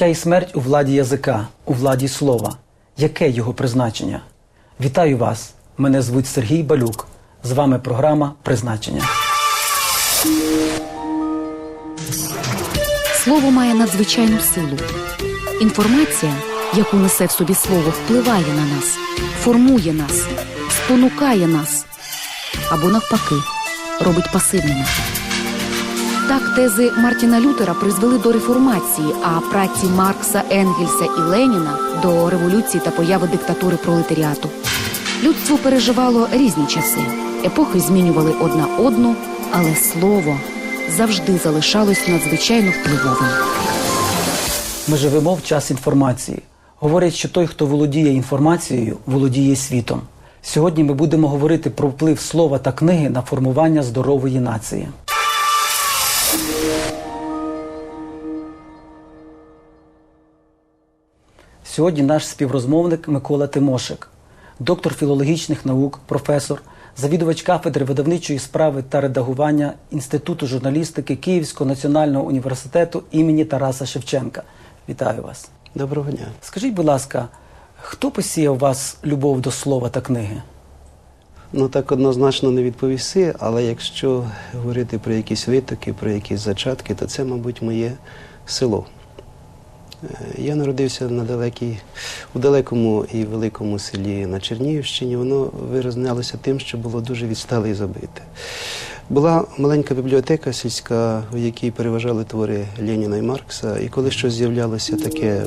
Життя і смерть у владі язика, у владі слова. Яке його призначення? Вітаю вас! Мене звуть Сергій Балюк. З вами програма Призначення. Слово має надзвичайну силу. Інформація, яку несе в собі слово, впливає на нас, формує нас, спонукає нас або навпаки робить пасивними. Так тези Мартіна Лютера призвели до реформації, а праці Маркса, Енгельса і Леніна до революції та появи диктатури пролетаріату. Людство переживало різні часи. Епохи змінювали одна одну, але слово завжди залишалось надзвичайно впливовим. Ми живемо в час інформації. Говорять, що той, хто володіє інформацією, володіє світом. Сьогодні ми будемо говорити про вплив слова та книги на формування здорової нації. Сьогодні наш співрозмовник Микола Тимошик, доктор філологічних наук, професор, завідувач кафедри видавничої справи та редагування Інституту журналістики Київського національного університету імені Тараса Шевченка. Вітаю вас. Доброго дня. Скажіть, будь ласка, хто посіяв у вас любов до слова та книги? Ну так однозначно не відповісти, але якщо говорити про якісь витоки, про якісь зачатки, то це, мабуть, моє село. Е, Я народився на далекій, у далекому і великому селі на Чернігівщині. Воно вирізнялося тим, що було дуже відстале і забите. Була маленька бібліотека сільська, в якій переважали твори Леніна і Маркса, і коли щось з'являлося таке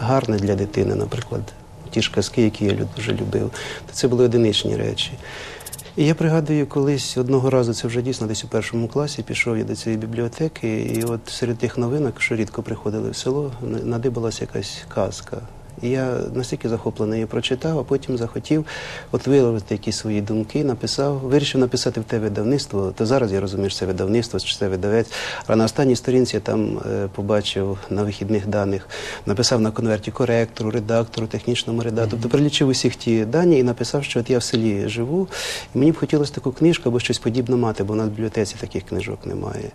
гарне для дитини, наприклад, ті ж казки, які я дуже любив, то це були одиничні речі. І я пригадую, колись одного разу, це вже дійсно десь у першому класі, пішов я до цієї бібліотеки, і от серед тих новинок, що рідко приходили в село, надибалася якась казка. І я настільки захоплений її прочитав, а потім захотів от виявити якісь свої думки, написав, вирішив написати в те видавництво. То зараз я розумію, що це видавництво, чи це видавець. А на останній сторінці я там е, побачив на вихідних даних, написав на конверті коректору, редактору, технічному редактору. Тобто прилічив усіх ті дані і написав, що от я в селі живу, і мені б хотілося таку книжку або щось подібне мати, бо в нас в бібліотеці таких книжок немає.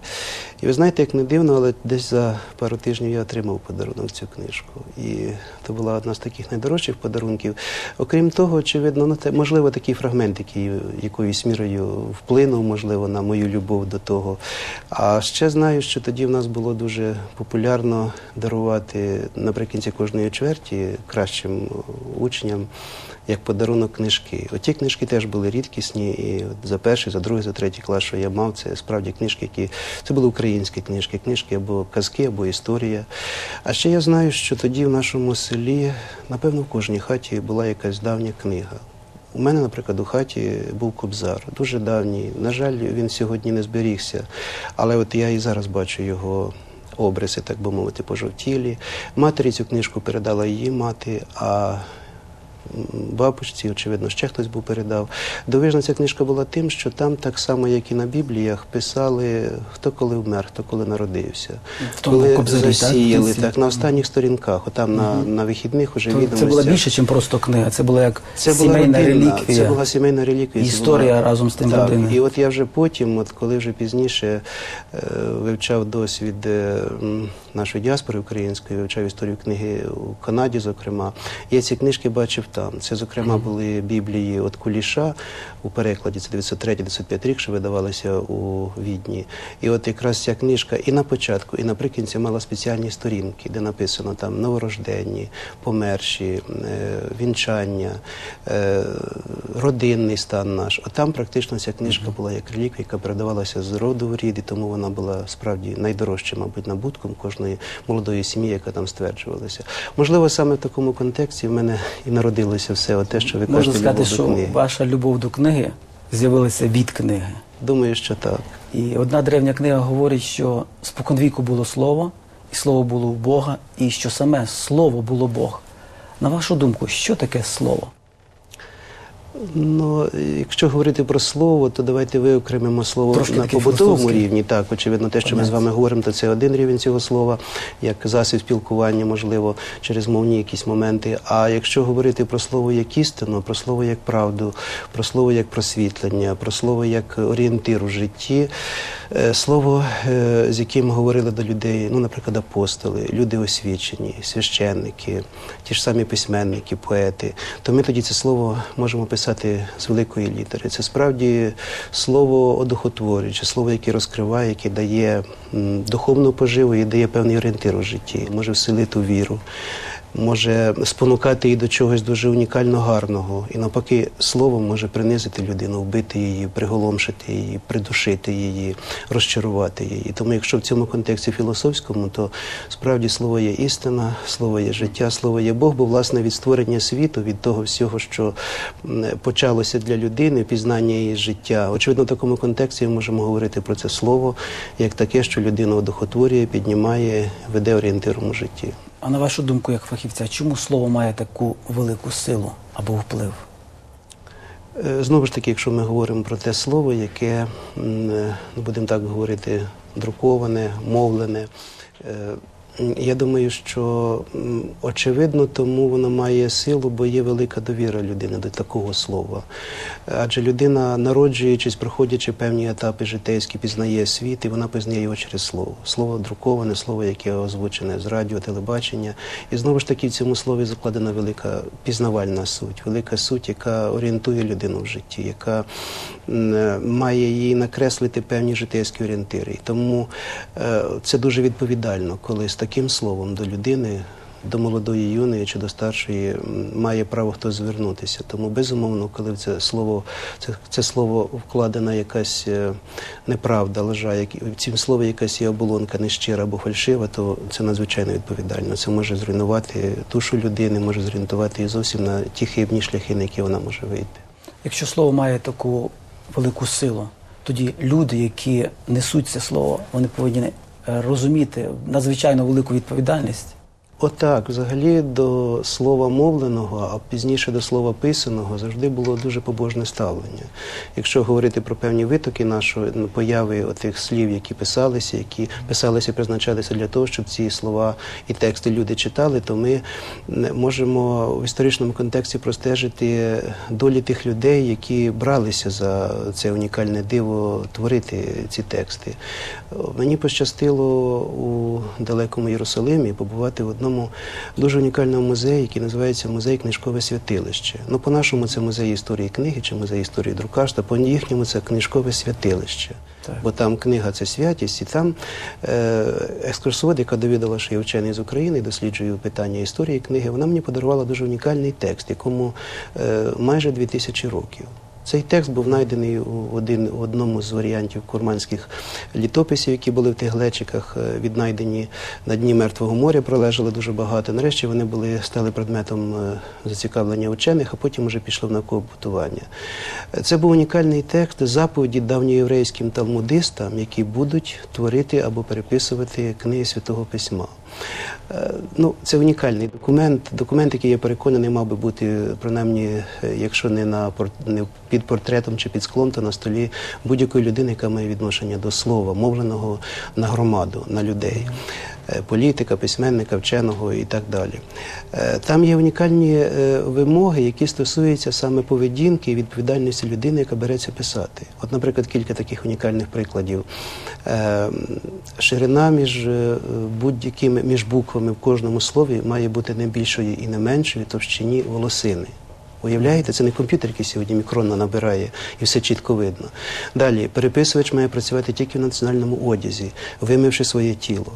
І ви знаєте, як не дивно, але десь за пару тижнів я отримав подарунок цю книжку. І це була одна з таких найдорожчих подарунків. Окрім того, очевидно, ну, те, можливо, такий фрагмент, який якоюсь мірою вплинув, можливо, на мою любов до того. А ще знаю, що тоді в нас було дуже популярно дарувати наприкінці кожної чверті кращим учням як подарунок книжки. Оті книжки теж були рідкісні, і за перший, за другий, за третій клас, що я мав, це справді книжки, які це були українські книжки, книжки або казки, або історія. А ще я знаю, що тоді в нашому селі, напевно, в кожній хаті була якась давня книга. У мене, наприклад, у хаті був кобзар, дуже давній. На жаль, він сьогодні не зберігся. Але от я і зараз бачу його обриси, так би мовити, пожовтілі. Матері цю книжку передала її мати, а м, бабусі, очевидно, ще хтось був передав. Дивижна ця книжка була тим, що там, так само, як і на Бібліях, писали, хто коли вмер, хто коли народився, В тому коли кобзарі, засіяли, Ці- так, на останніх сторінках, отам на, на вихідних уже То відомостях. це була більше, ніж просто книга. Це була як Це була сімейна родинна, реліквія. Це була сімейна реліквія. Історія була- разом з тим так, родини. І от я вже потім, от коли вже пізніше е, вивчав досвід е, нашої діаспори української, вивчав історію книги у Канаді, зокрема, я ці книжки бачив там. Це, зокрема, були біблії от Куліша у перекладі, це 903-905 рік, що видавалися у Відні. І от якраз ця книжка і на початку, і наприкінці мала спеціальні сторінки, де написано там новорожденні, померші, е, вінчання, е, родинний стан наш. От там практично ця книжка була як реліквія, яка передавалася з роду в рід, і тому вона була справді найдорожчим, мабуть, набутком кожної молодої сім'ї, яка там стверджувалася. Можливо, саме в такому контексті в мене і народилося все те, що ви Можна сказати, любов до що книги. ваша любов до книги з'явилася від книги. Думаю, що так. І одна древня книга говорить, що споконвіку було слово, і слово було у Бога, і що саме слово було Бог. На вашу думку, що таке слово? Ну, якщо говорити про слово, то давайте виокремимо слово Трошки на побутовому рівні. Так, очевидно, те, що ми з вами говоримо, то це один рівень цього слова, як засіб спілкування, можливо, через мовні якісь моменти. А якщо говорити про слово як істину, про слово як правду, про слово як просвітлення, про слово як орієнтир у житті, е, слово, е, з яким говорили до людей, ну, наприклад, апостоли, люди освічені, священники, ті ж самі письменники, поети, то ми тоді це слово можемо писати з великої літери. Це справді слово одухотворююче, слово, яке розкриває, яке дає духовну поживу і дає певний орієнтир у житті, може вселити віру. Може спонукати її до чогось дуже унікально гарного, і навпаки, словом може принизити людину, вбити її, приголомшити її, придушити її, розчарувати її. Тому, якщо в цьому контексті філософському, то справді слово є істина, слово є життя, слово є Бог, бо власне від створення світу, від того всього, що почалося для людини, пізнання її життя. Очевидно, в такому контексті ми можемо говорити про це слово як таке, що людину одухотворює, піднімає, веде орієнтиром у житті. А на вашу думку, як фахівця, чому слово має таку велику силу або вплив? Е, Знову ж таки, якщо ми говоримо про те слово, яке, е, ну, будемо так говорити, друковане, мовлене, е, я думаю, що очевидно, тому воно має силу, бо є велика довіра людини до такого слова. Адже людина, народжуючись, проходячи певні етапи житейські, пізнає світ, і вона пізнає його через слово. Слово друковане, слово, яке озвучене з радіо, телебачення. І знову ж таки в цьому слові закладена велика пізнавальна суть, велика суть, яка орієнтує людину в житті, яка е, має їй накреслити певні житейські орієнтири. І тому е, це дуже відповідально, коли з таким словом до людини. До молодої юної чи до старшої має право хтось звернутися. Тому безумовно, коли в це слово це, це слово вкладена якась е, неправда, лжа, як в цім слові якась є оболонка нещира або фальшива, то це надзвичайно відповідально. Це може зруйнувати душу людини, може зорієнтувати її зовсім на ті хибні шляхи, на які вона може вийти. Якщо слово має таку велику силу, тоді люди, які несуть це слово, вони повинні розуміти надзвичайно велику відповідальність. Отак, взагалі до слова мовленого, а пізніше до слова писаного завжди було дуже побожне ставлення. Якщо говорити про певні витоки нашої появи отих слів, які писалися, які писалися, і призначалися для того, щоб ці слова і тексти люди читали, то ми можемо в історичному контексті простежити долі тих людей, які бралися за це унікальне диво творити ці тексти. Мені пощастило у далекому Єрусалимі побувати в одному дуже унікальному музеї, який називається Музей книжкове святилище. Ну, по-нашому це музей історії книги чи музей історії друкарства, по їхньому це книжкове святилище. Так. Бо там книга це святість, і там е, екскурсовод, яка довідала, що я вчений з України, досліджую питання історії книги, вона мені подарувала дуже унікальний текст, якому е, майже 2000 років. Цей текст був знайдений у один, в одному з варіантів курманських літописів, які були в тих глечиках, е, віднайдені на дні Мертвого моря, пролежали дуже багато. Нарешті вони були, стали предметом е, зацікавлення учених, а потім вже пішли в. Е, Це був унікальний текст заповіді давньоєврейським талмудистам, які будуть творити або переписувати книги Святого Письма. Е, Ну, це унікальний документ. Документ, який я переконаний, мав би бути принаймні, якщо не на не під портретом чи під склом, то на столі будь-якої людини, яка має відношення до слова, мовленого на громаду, на людей. Е, Політика, письменника, вченого і так далі. Е, Там є унікальні е, вимоги, які стосуються саме поведінки і відповідальності людини, яка береться писати. От, наприклад, кілька таких унікальних прикладів. Ширина між будь-якими між буквами в кожному слові має бути не більшою і не меншою товщині волосини. Уявляєте, це не комп'ютер, який сьогодні мікронно набирає і все чітко видно. Далі, переписувач має працювати тільки в національному одязі, вимивши своє тіло.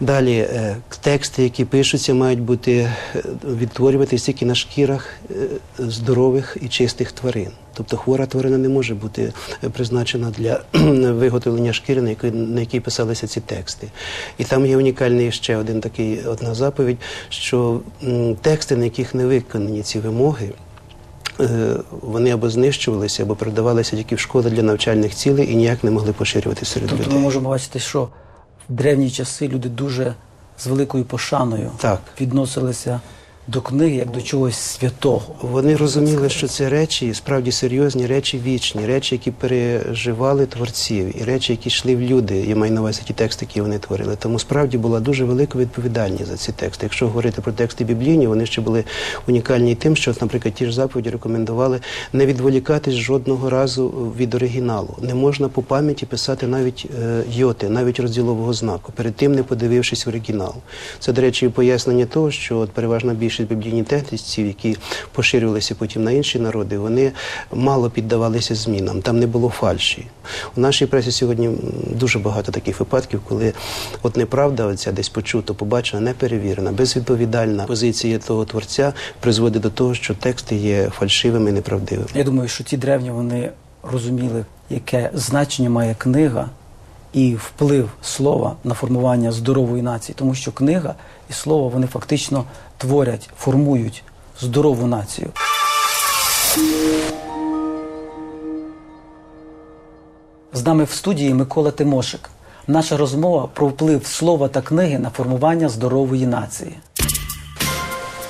Далі е, тексти, які пишуться, мають бути е, відтворюватися тільки на шкірах е, здорових і чистих тварин. Тобто хвора тварина не може бути призначена для виготовлення шкіри, на якій, на якій писалися ці тексти. І там є унікальний ще один такий одна заповідь, що тексти, на яких не виконані ці вимоги. Вони або знищувалися, або передавалися тільки в школи для навчальних цілей і ніяк не могли поширюватися серед Тобто ми можемо бачити, що в древні часи люди дуже з великою пошаною Так. відносилися до книги як до чогось святого. Вони розуміли, що це речі, справді серйозні речі вічні, речі, які переживали творців, і речі, які йшли в люди. Я маю на увазі ті тексти, які вони творили. Тому справді була дуже велика відповідальність за ці тексти. Якщо говорити про тексти біблійні, вони ще були унікальні тим, що, наприклад, ті ж заповіді рекомендували не відволікатись жодного разу від оригіналу. Не можна по пам'яті писати навіть е, йоти, навіть розділового знаку, перед тим не подивившись оригінал. Це, до речі, пояснення того, що от переважна більшість біблійних текстів, які поширювалися потім на інші народи, вони мало піддавалися змінам, там не було фальші. У нашій пресі сьогодні дуже багато таких випадків, коли от неправда, оця десь почуто, побачена, неперевірена, безвідповідальна позиція того творця призводить до того, що тексти є фальшивими, неправдивими. Я думаю, що ті древні вони розуміли, яке значення має книга і вплив слова на формування здорової нації, тому що книга і слово вони фактично творять, формують здорову націю. З нами в студії Микола Тимошик. Наша розмова про вплив слова та книги на формування здорової нації.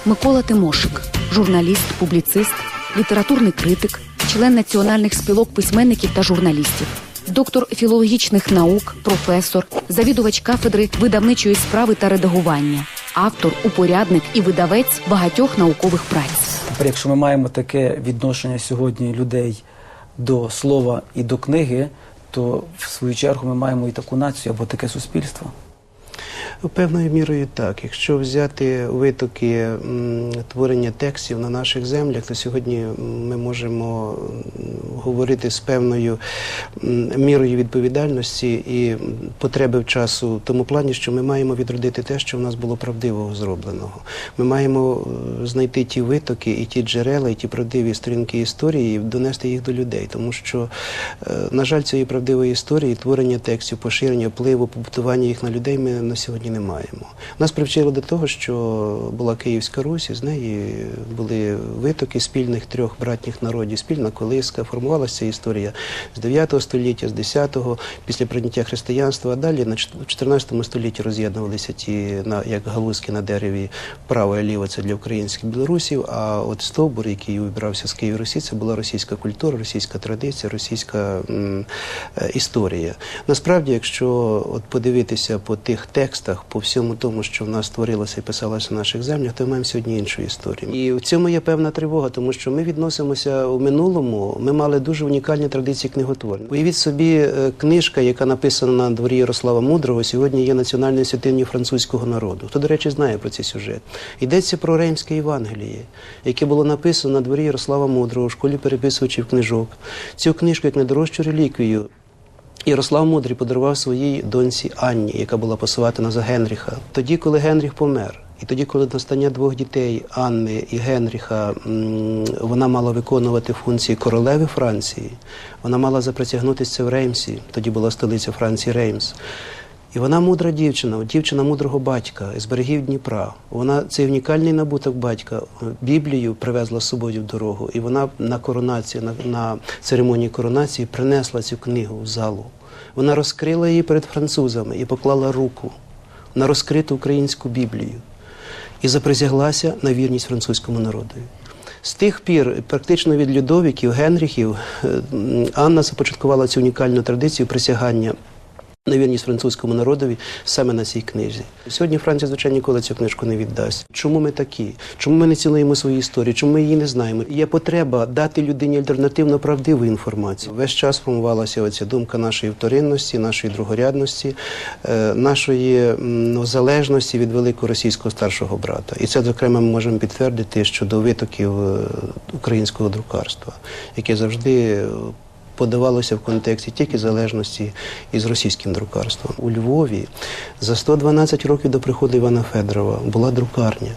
Микола Тимошик, журналіст, публіцист, літературний критик, член національних спілок письменників та журналістів, доктор філологічних наук, професор, завідувач кафедри видавничої справи та редагування, автор, упорядник і видавець багатьох наукових праць. Якщо ми маємо таке відношення сьогодні людей до слова і до книги, то в свою чергу ми маємо і таку націю або таке суспільство. Певною мірою так. Якщо взяти витоки творення текстів на наших землях, то сьогодні ми можемо говорити з певною мірою відповідальності і потреби в часу в тому плані, що ми маємо відродити те, що в нас було правдивого зробленого. Ми маємо е, знайти ті витоки і ті джерела, і ті правдиві сторінки історії, і донести їх до людей. Тому що, е, на жаль, цієї правдивої історії, творення текстів, поширення, впливу, побутування їх на людей ми на сьогодні не маємо. Нас привчили до того, що була Київська Русь, і з неї були витоки спільних трьох братніх народів, спільна колиска, формувалася ця історія з 9 століття, з 10-го, після прийняття християнства, а далі на в 14 столітті роз'єднувалися ті, на, як галузки на дереві право і ліво це для українських білорусів, а от стовбур, який вибрався з Києва Русі, це була російська культура, російська традиція, російська е, історія. Насправді, якщо от подивитися по тих текстах, по всьому тому, що в нас творилося і писалося на наших землях, то ми маємо сьогодні іншу історію. І в цьому є певна тривога, тому що ми відносимося у минулому. Ми мали дуже унікальні традиції книготворення. Уявіть собі, е, книжка, яка написана на дворі Ярослава Мудрого, сьогодні є національною святиною французького народу. Хто, до речі, знає про цей сюжет? Йдеться про Реймське Євангеліє, яке було написано на дворі Ярослава Мудрого, в школі переписувачів книжок. Цю книжку як найдорожчу реліквію Ярослав Мудрий подарував своїй доньці Анні, яка була посватана за Генріха. Тоді, коли Генріх помер, і тоді, коли настання двох дітей Анни і Генріха, вона мала виконувати функції королеви Франції, вона мала запритягнутися в Реймсі, тоді була столиця Франції Реймс. І вона мудра дівчина, дівчина мудрого батька з берегів Дніпра. Вона цей унікальний набуток батька е, Біблію привезла з собою в дорогу, і вона на коронації, на, на церемонії коронації принесла цю книгу в залу. Вона розкрила її перед французами і поклала руку на розкриту українську Біблію і заприсяглася на вірність французькому народу. З тих пір, практично від Людовіків, Генріхів, е, Анна започаткувала цю унікальну традицію присягання на вірність французькому народові саме на цій книжці. Сьогодні Франція, звичайно, ніколи цю книжку не віддасть. Чому ми такі? Чому ми не цінуємо свою історію? Чому ми її не знаємо? Є потреба дати людині альтернативно правдиву інформацію. Весь час формувалася оця думка нашої вторинності, нашої другорядності, е, нашої ну, залежності від великого російського старшого брата. І це, зокрема, ми можемо підтвердити щодо витоків е, українського друкарства, яке завжди. Подавалося в контексті тільки залежності із російським друкарством. У Львові за 112 років до приходу Івана Федорова була друкарня.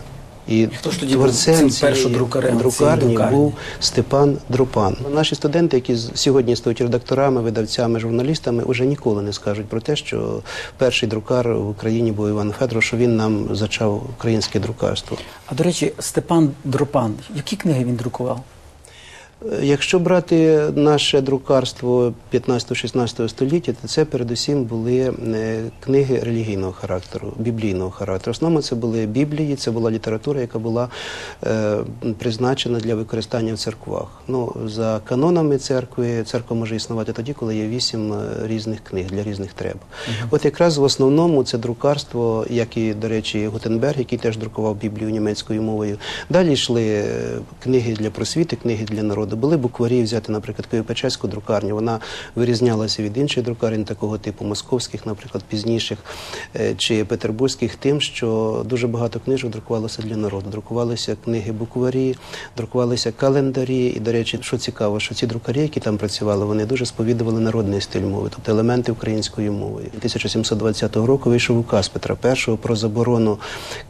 І хто ж тоді творцем першодрукарем цієї друкарні друкарні? був Степан Дропан. Наші студенти, які сьогодні стають редакторами, видавцями, журналістами, вже ніколи не скажуть про те, що перший друкар в Україні був Іван Федоров, що він нам зачав українське друкарство. А до речі, Степан Дропан, які книги він друкував? Якщо брати наше друкарство 15-16 століття, то це передусім були е, книги релігійного характеру, біблійного характеру. В основному це були біблії, це була література, яка була е, призначена для використання в церквах. Ну, за канонами церкви, церква може існувати тоді, коли є вісім е, різних книг для різних треб. От якраз в основному це друкарство, як і, до речі, Гутенберг, який теж друкував Біблію німецькою мовою. Далі йшли е, книги для просвіти, книги для народу. Були букварі взяти, наприклад, Києво-Печерську друкарню. Вона вирізнялася від інших друкарень такого типу, московських, наприклад, пізніших е, чи петербурзьких, тим, що дуже багато книжок друкувалося для народу. Друкувалися книги букварі, друкувалися календарі. І, до речі, що цікаво, що ці друкарі, які там працювали, вони дуже сповідували народний стиль мови, тобто елементи української мови. 1720 року вийшов указ Петра І про заборону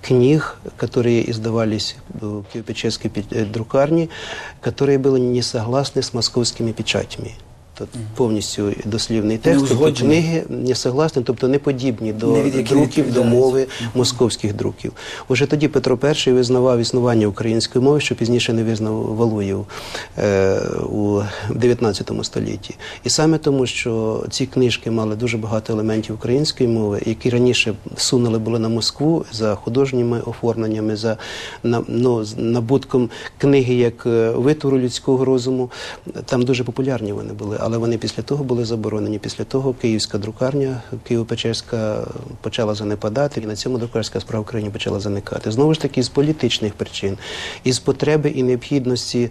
книг, які издавались в Киево-Печерской пе- э, друкарні, які були не согласны з московськими печатями. Тобто повністю дослівний текст, тобто книги не согласні, тобто не подібні до Не друків, до мови московських друків. Уже тоді Петро І визнавав існування української мови, що пізніше не визнав Валуєв е, у 19 столітті. І саме тому, що ці книжки мали дуже багато елементів української мови, які раніше сунули були на Москву за художніми оформленнями, за на- ну, набутком книги як е, витвору людського розуму. Там дуже популярні вони були, але вони після того були заборонені. Після того київська друкарня, Києво-Печерська почала занепадати, і на цьому друкарська справа в країні почала заникати. Знову ж таки, з політичних причин, із потреби і необхідності е,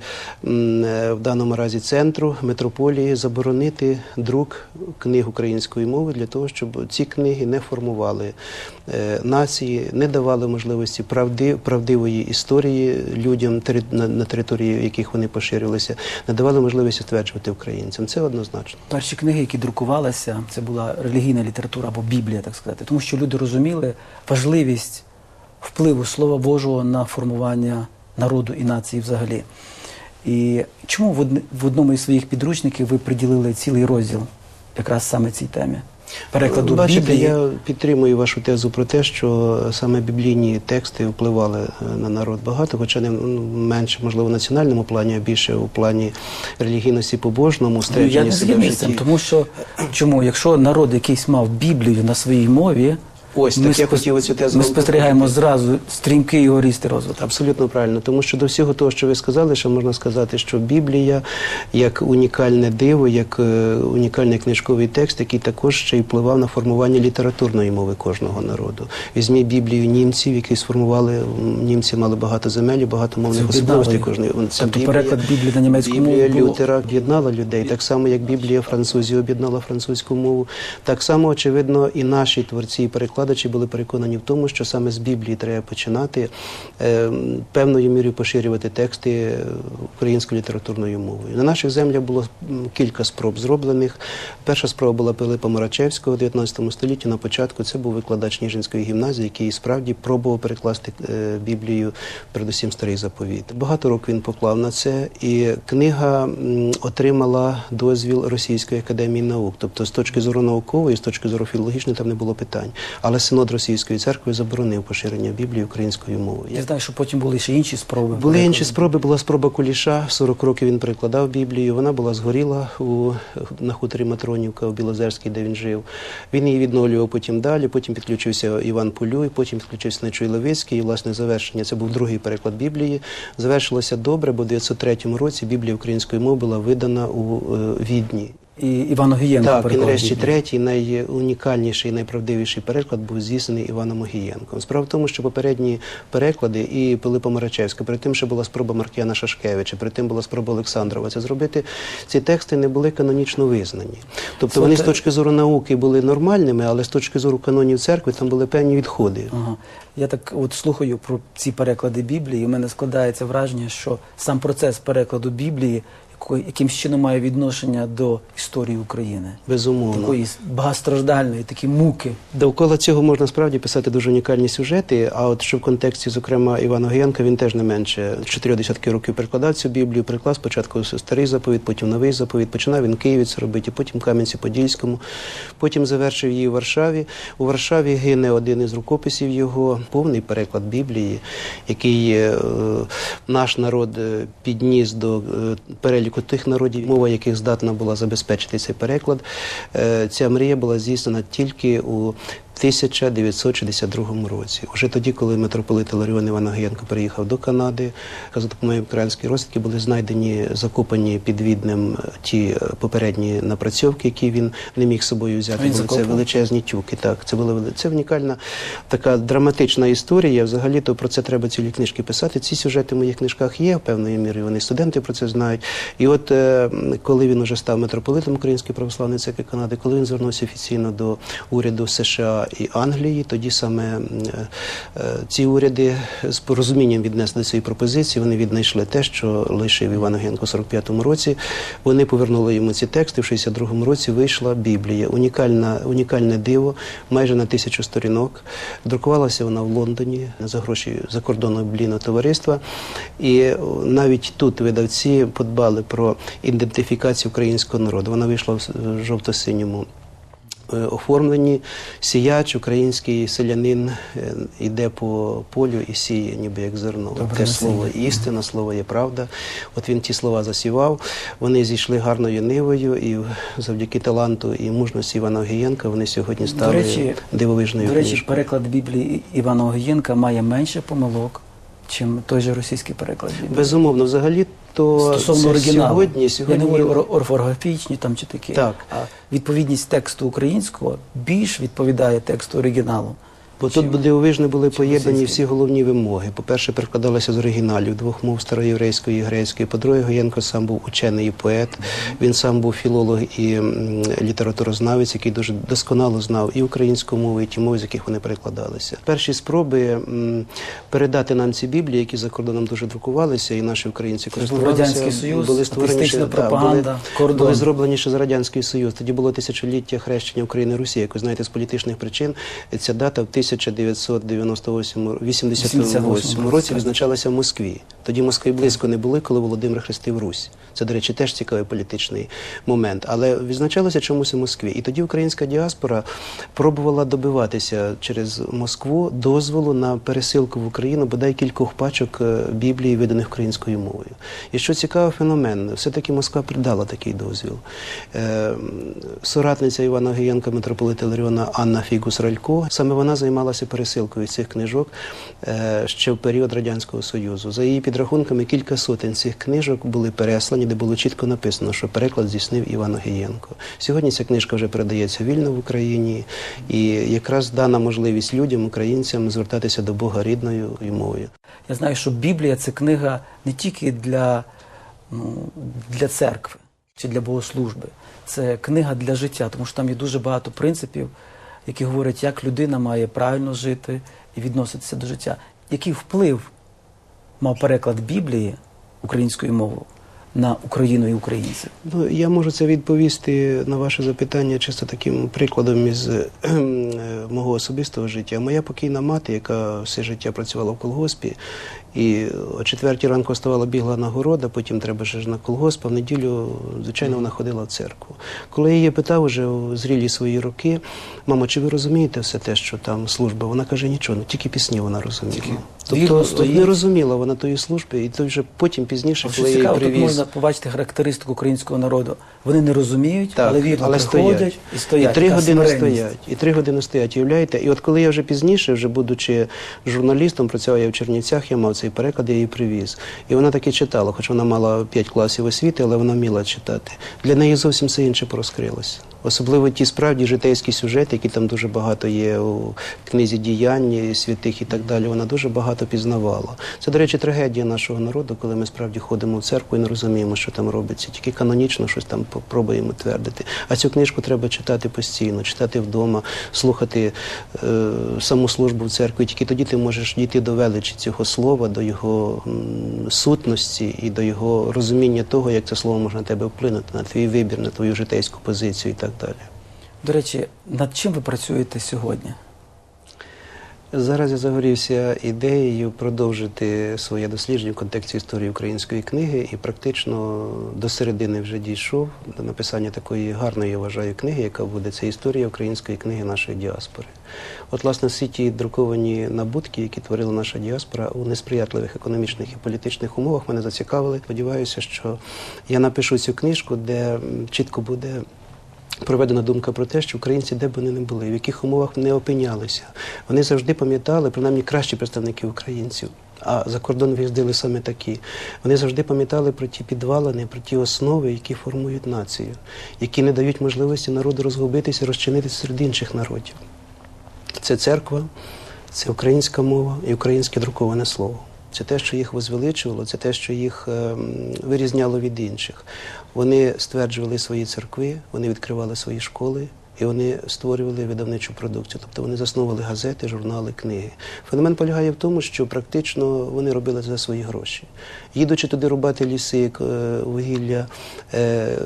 в даному разі центру метрополії заборонити друк книг української мови для того, щоб ці книги не формували е, нації, не давали можливості правди, правдивої історії людям на території, яких вони поширювалися, не давали можливості стверджувати українцям. Це однозначно. Перші книги, які друкувалися, це була релігійна література або Біблія, так сказати, тому що люди розуміли важливість впливу Слова Божого на формування народу і нації взагалі. І чому в одн- в одному із своїх підручників ви приділили цілий розділ якраз саме цій темі? Перекладу Бачите, Біблії. я підтримую вашу тезу про те, що саме біблійні тексти впливали е, на народ багато, хоча не ну, менше, можливо, в національному плані, а більше у плані релігійності побожному, Ну, я не себе в з цим, житті. тому що чому, якщо народ якийсь мав Біблію на своїй мові, Ось, ми, так я хотів оцю тезу ми спостерігаємо зразу стрімкий його ріст і розвиток. Абсолютно правильно, тому що до всього того, що ви сказали, що можна сказати, що Біблія як унікальне диво, як е, унікальний книжковий текст, який також ще й впливав на формування літературної мови кожного народу. Візьміть Біблію німців, які сформували німці мали багато земель, і багато мовних особливостей кожної. Тобто переклад Біблії на німецьку Біблія мову було- Лютера об'єднала людей, так само як Біблія французів об'єднала французьку мову. Так само, очевидно, і наші творці і перекладачі були переконані в тому, що саме з Біблії треба починати е, певною мірою поширювати тексти українською літературною мовою. На наших землях було кілька спроб зроблених. Перша спроба була Пилипа Марачевського в 19 столітті. На початку це був викладач Ніжинської гімназії, який справді пробував перекласти е, Біблію, передусім старий заповіт. Багато років він поклав на це, і книга отримала дозвіл Російської академії наук. Тобто, з точки зору наукової, з точки зору філологічної, там не було питань. Але синод Російської церкви заборонив поширення Біблії українською мовою. Я знаю, що потім були ще інші спроби. Були перекладу. інші спроби. Була спроба Куліша. 40 років він перекладав Біблію. Вона була згоріла у, на хуторі Матронівка у Білозерській, де він жив. Він її відновлював потім далі. Потім підключився Іван Полюй, потім підключився Нечуй Левицький. І власне завершення. Це був другий переклад Біблії. Завершилося добре, бо в 903 році Біблія української мови була видана у е, Відні. І Іван Огієнко Так, і нарешті третій, найунікальніший, найправдивіший переклад був здійснений Іваном Огієнком. Справа в тому, що попередні переклади і Пилипа Марачевського, перед тим, що була спроба Маркіяна Шашкевича, перед тим була спроба Олександрова це зробити, ці тексти не були канонічно визнані. Тобто Це вони те- з точки зору науки були нормальними, але з точки зору канонів церкви там були певні відходи. Ага. Я так от слухаю про ці переклади Біблії, і в мене складається враження, що сам процес перекладу Біблії, ко- якимсь чином має відношення до історії України? Безумовно. Такої багатостраждальної, такі муки. Довкола цього можна справді писати дуже унікальні сюжети. А от що в контексті, зокрема, Івана Гієнка, він теж не менше чотирьох десятки років перекладав цю Біблію, приклав спочатку старий заповіт, потім новий заповіт. Починав він це робити, потім Кам'янці-Подільському, потім завершив її в Варшаві. У Варшаві гине один із рукописів його, повний переклад Біблії, який е, наш народ е, підніс до е, переліку тих народів, мова яких здатна була забезпечити цей переклад. Е, Ця мрія була здійснена тільки у 1962 році. Уже тоді, коли митрополит Іларіон Іван Агієнко переїхав до Канади, за допомогою української розвідки були знайдені, закопані під Віднем ті е, попередні напрацьовки, які він не міг з собою взяти. Він Були це величезні тюки. Так, це була це унікальна така драматична історія. Взагалі то про це треба цілі книжки писати. Ці сюжети в моїх книжках є певною мірою. Вони студенти про це знають. І от е, коли він уже став митрополитом Української православної церкви Канади, коли він звернувся офіційно до уряду США і Англії, тоді саме е, е, ці уряди з порозумінням віднесли цієї пропозиції. Вони віднайшли те, що лишив Іван Огенко у 45-му році. Вони повернули йому ці тексти. В 62-му році вийшла Біблія. Унікальна, унікальне диво, майже на тисячу сторінок. Друкувалася вона в Лондоні за гроші закордонного біблійного товариства. І навіть тут видавці подбали про ідентифікацію українського народу. Вона вийшла в жовто-синьому е, оформленні. Сіяч, український селянин е, йде по полю і сіє, ніби як зерно. Добре Те слово істина, слово є правда. От він ті слова засівав. Вони зійшли гарною нивою, і завдяки таланту і мужності Івана Огієнка вони сьогодні стали До речі, дивовижною До речі, книжкою. переклад Біблії Івана Огієнка має менше помилок, чим той же російський переклад Безумовно, взагалі то Стосовно оригіналу. сьогодні, Я сьогодні не говорю ор- орфографічні там чи такі. Так. А відповідність тексту українського більш відповідає тексту оригіналу. Бо тут дивовижно були поєднані всі головні вимоги. По-перше, перекладалося з оригіналів двох мов староєврейської і грецької. По-друге, Гоєнко сам був учений і поет. Він сам був філолог і літературознавець, який дуже досконало знав і українську мову, і ті мови, з яких вони перекладалися. Перші спроби передати нам ці біблії, які за кордоном дуже друкувалися, і наші українці користувалися. Союз, були створені ще- да, були, були зроблені ще за радянський союз. Тоді було тисячоліття хрещення України і Росії. Як ви знаєте, з політичних причин ця дата в 1998 році визначалася в Москві. Тоді Москви близько не були, коли Володимир хрестив Русь. Це, до речі, теж цікавий політичний момент. Але відзначалося чомусь у Москві. І тоді українська діаспора пробувала добиватися через Москву дозволу на пересилку в Україну бодай кількох пачок е, Біблії, виданих українською мовою. І що цікавий феномен, все-таки Москва придала такий дозвіл. Е, соратниця Івана Гієнка, митрополита Ларіона Анна Фігус Ралько, саме вона займалася пересилкою цих книжок е, ще в період Радянського Союзу. За її підрахунками, кілька сотень цих книжок були переслані, де було чітко написано, що переклад здійснив Іван Огієнко. Сьогодні ця книжка вже передається вільно в Україні, і якраз дана можливість людям, українцям, звертатися до Бога рідною і мовою. Я знаю, що Біблія це книга не тільки для, ну, для церкви чи для богослужби, це книга для життя, тому що там є дуже багато принципів, які говорять, як людина має правильно жити і відноситися до життя. Який вплив мав переклад Біблії українською мовою на Україну і українців? Ну, я можу це відповісти на ваше запитання чисто таким прикладом із е, мого особистого життя. Моя покійна мати, яка все життя працювала в колгоспі, і о четвертій ранку вставала, бігла на город, а потім треба ще ж на колгосп, а в неділю, звичайно, вона ходила в церкву. Коли я її питав уже у зрілі свої роки, мамо, чи ви розумієте все те, що там служба? Вона каже, нічого, ну тільки пісні вона розуміє. Тобто стоїть. не розуміла вона тої служби, і то вже потім пізніше, коли її цікаво, тут можна побачити характеристику українського народу. Вони не розуміють, Так, але вірно але стоять. і стоять. І три години стоять. І три години стоять, уявляєте? І от коли я вже пізніше, вже будучи журналістом, працював я в Чернівцях, я мав цей переклад, я її привіз. І вона таки читала, хоч вона мала 5 класів освіти, але вона вміла читати. Для неї зовсім все інше порозкрилося. Особливо ті справді житейські сюжети, які там дуже багато є у книзі діянь святих і так далі. Вона дуже багато пізнавала. Це, до речі, трагедія нашого народу, коли ми справді ходимо в церкву і не розуміємо, що там робиться. Тільки канонічно щось там пробуємо твердити. А цю книжку треба читати постійно, читати вдома, слухати е, саму службу в церкві. Тільки тоді ти можеш дійти до величі цього слова, до його м, сутності і до його розуміння того, як це слово може на тебе вплинути, на твій вибір, на твою житейську позицію і так далі. До речі, над чим ви працюєте сьогодні? Зараз я загорівся ідеєю продовжити своє дослідження в контексті історії української книги і практично до середини вже дійшов до написання такої гарної, я вважаю, книги, яка буде це історія української книги нашої діаспори. От, власне, всі ті друковані набутки, які творила наша діаспора у несприятливих економічних і політичних умовах, мене зацікавили. Сподіваюся, що я напишу цю книжку, де чітко буде проведена думка про те, що українці, де б вони не були, в яких умовах не опинялися, вони завжди пам'ятали, принаймні кращі представники українців. А за кордон виїздили саме такі. Вони завжди пам'ятали про ті підвалини, про ті основи, які формують націю, які не дають можливості народу розгубитися, розчинитися серед інших народів. Це церква, це українська мова і українське друковане слово. Це те, що їх возвеличувало, це те, що їх ем, вирізняло від інших. Вони стверджували свої церкви, вони відкривали свої школи і вони створювали видавничу продукцію. Тобто вони засновували газети, журнали, книги. Феномен полягає в тому, що практично вони робили це за свої гроші. Їдучи туди рубати ліси, е, вугілля, е,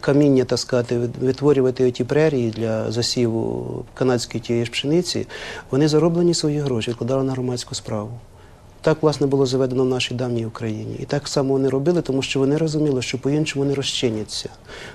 каміння таскати, витворювати оті прерії для засіву канадської тієї ж пшениці, вони зароблені свої гроші відкладали на громадську справу. Так, власне, було заведено в нашій давній Україні. І так само вони робили, тому що вони розуміли, що по-іншому не розчиняться.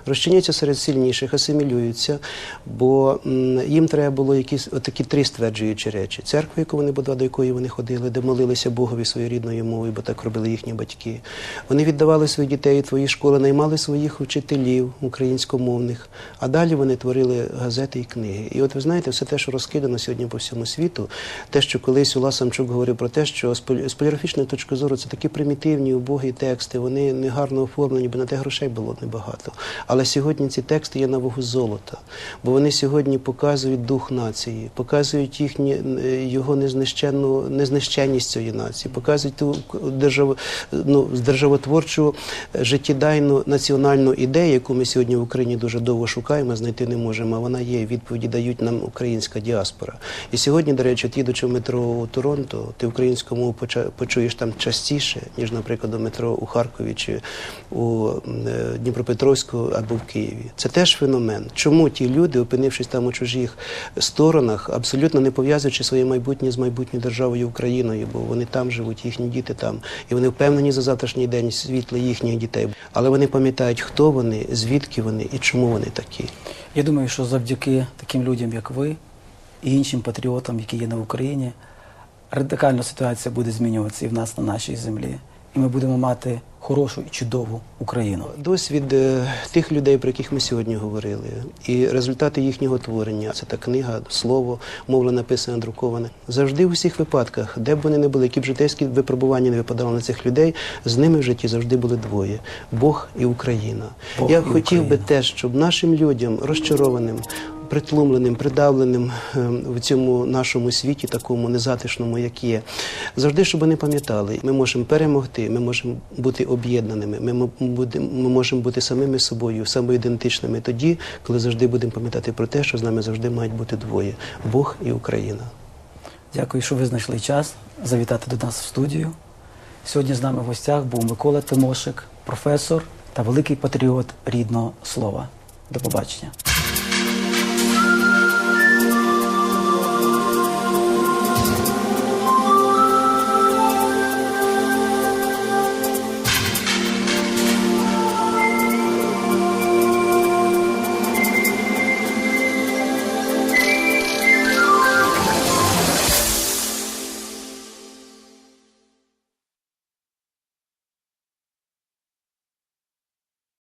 Розчиняться серед сильніших, асимілюються, бо їм треба було якісь отакі три стверджуючі речі. Церква, яку вони будували, до якої вони ходили, де молилися Богові своєю рідною мовою, бо так робили їхні батьки. Вони віддавали своїх дітей твої школи, наймали своїх вчителів українськомовних, а далі вони творили газети і книги. І от ви знаєте, все те, що розкидано сьогодні по всьому світу, те, що колись Ула Самчук говорив про те, що з поліграфічної точки зору це такі примітивні, убогі тексти, вони не гарно оформлені, бо на те грошей було небагато. Але сьогодні ці тексти є на вагу золота, бо вони сьогодні показують дух нації, показують їхні, е, його незнищенну, незнищенність цієї нації, показують ту держав, ну, державотворчу, е, життєдайну національну ідею, яку ми сьогодні в Україні дуже довго шукаємо, знайти не можемо. а Вона є. Відповіді дають нам українська діаспора. І сьогодні, до речі, їдучи в метро у Торонто, ти поча- почуєш там частіше, ніж, наприклад, у метро у Харкові чи у е, Дніпропетровську або в Києві. Це теж феномен. Чому ті люди, опинившись там у чужих сторонах, абсолютно не пов'язуючи своє майбутнє з майбутньою державою Україною, бо вони там живуть, їхні діти там, і вони впевнені за завтрашній день світла їхніх дітей. Але вони пам'ятають, хто вони, звідки вони і чому вони такі. Я думаю, що завдяки таким людям, як ви, і іншим патріотам, які є на Україні, радикально ситуація буде змінюватися і в нас на нашій землі. І ми будемо мати хорошу і чудову Україну. Досвід е, тих людей, про яких ми сьогодні говорили, і результати їхнього творення це та книга, слово, мовле написане, друковане. Завжди в усіх випадках, де б вони не були, які б житейські випробування не випадали на цих людей, з ними в житті завжди були двоє: Бог і Україна. Бог Я і хотів би Україна. те, щоб нашим людям розчарованим. Притлумленим, придавленим ем, в цьому нашому світі, такому незатишному, як є, завжди, щоб вони пам'ятали, ми можемо перемогти, ми можемо бути об'єднаними, ми, ми можемо бути самими собою, самоідентичними тоді, коли завжди будемо пам'ятати про те, що з нами завжди мають бути двоє Бог і Україна. Дякую, що ви знайшли час завітати до нас в студію. Сьогодні з нами в гостях був Микола Тимошик, професор та великий патріот рідного слова. До побачення.